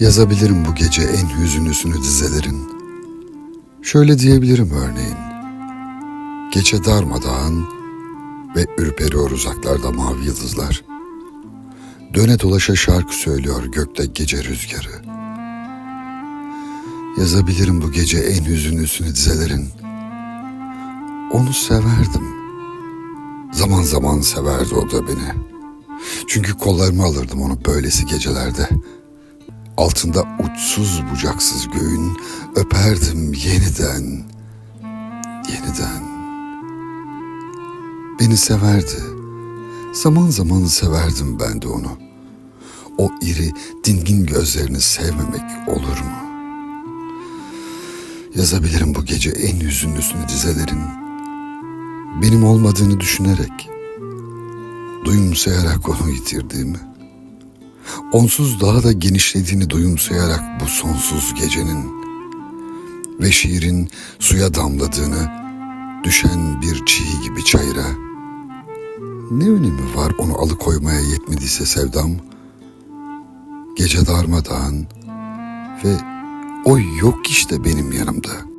Yazabilirim bu gece en hüzünlüsünü dizelerin. Şöyle diyebilirim örneğin. Gece darmadağın ve ürperiyor uzaklarda mavi yıldızlar. Döne dolaşa şarkı söylüyor gökte gece rüzgarı. Yazabilirim bu gece en hüzünlüsünü dizelerin. Onu severdim. Zaman zaman severdi o da beni. Çünkü kollarıma alırdım onu böylesi gecelerde. Altında uçsuz bucaksız göğün öperdim yeniden, yeniden. Beni severdi. Zaman zaman severdim ben de onu. O iri, dingin gözlerini sevmemek olur mu? Yazabilirim bu gece en hüzünlüsünü dizelerin. Benim olmadığını düşünerek, duyumsayarak onu yitirdiğimi, onsuz daha da genişlediğini duyumsayarak bu sonsuz gecenin ve şiirin suya damladığını düşen bir çiğ gibi çayıra. Ne önemi var onu alıkoymaya yetmediyse sevdam? Gece darmadağın ve o yok işte benim yanımda.